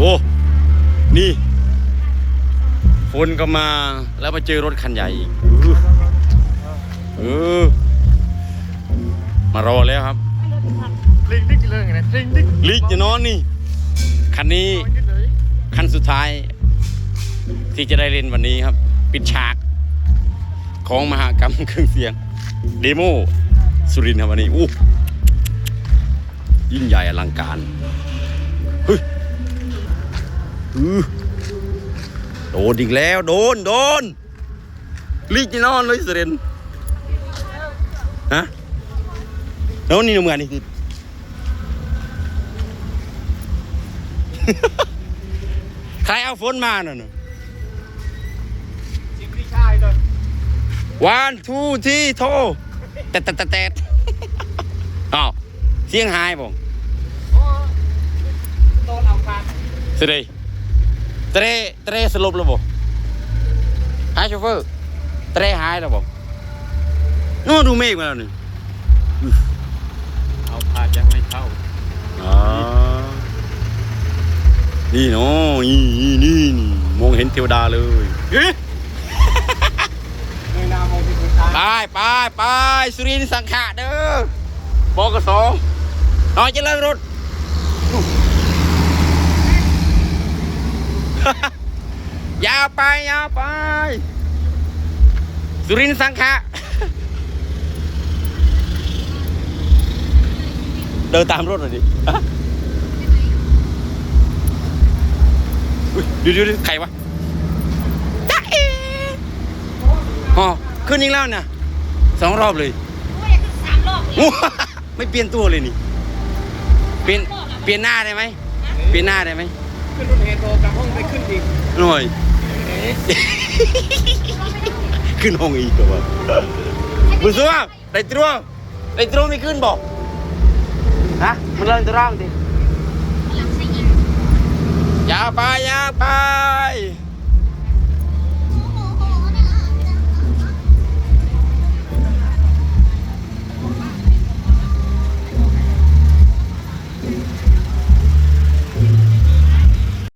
โอ้นี่ฝนก็มาแล้วมาเจอรถคันใหญ่อีกอื้อเออมารอแล้วครับ ลิงดิ๊กเลยไงนะลิงดิ๊กลิกจะนอนนี่ คันนี้ คันสุดท้าย ที่จะได้เล่นวันนี้ครับ ปิดฉาก ของมหากรรมเครื่องเสียง เดโมสุรินทร์ครับวันนี้อู้ยิ่งใหญ่อลังการเฮ้ยอื้อ โดนอีกแล้ว โดน โดนลีจะนอนเลยสุรินทร์ฮะแล้วนี่เหมือนนี่คือใครเอาฝนมาน่ะจิมพี่ชายเลยวันทูที่โทแต่แต่แต่แต่อ้าวเสียงหายบ่โดนเอาการสิเด เตรเตรสลบแล้วบ่หายโชเฟอร์เตรหายแล้วบ่นู่นดูเมฆมาแล้วนี่เอาพายังไม่เข้าอ๋อนี่เนาะนี่นี่นี่นี่มองเห็นเทวดาเลยเอ๊ะเงยหน้ามองที่พื้นตาไปไปไปสุรินทร์สังขะเด้อปกสน้อยเจริญรถาวไปยาวไป สุรินทร์สังขะเดินตามรถหน่อยดิฮะอุ๊ยเดูดูดูใครวะจ๊ะเอ๋อ๋อขึ้นอีกแล้วนะสองรอบเลยโอ้ยสามรอบเลยอู้ไม่เปลี่ยนตัวเลยนี่ เปลี่ยน เปลี่ยนหน้าได้ไหม เปลี่ยนหน้าได้ไหมขึ้นรถเฮโทรกลับห้องไปขึ้นอีกหน่อยเอ๊ะ ขึ้นห้องอีกก็ว่าบุษว่าได้ตรัวได้ตรัวไม่ขึ้นบอกฮะมันเล่นตรังดิหลังใส่ยิงยาวไปยาวไป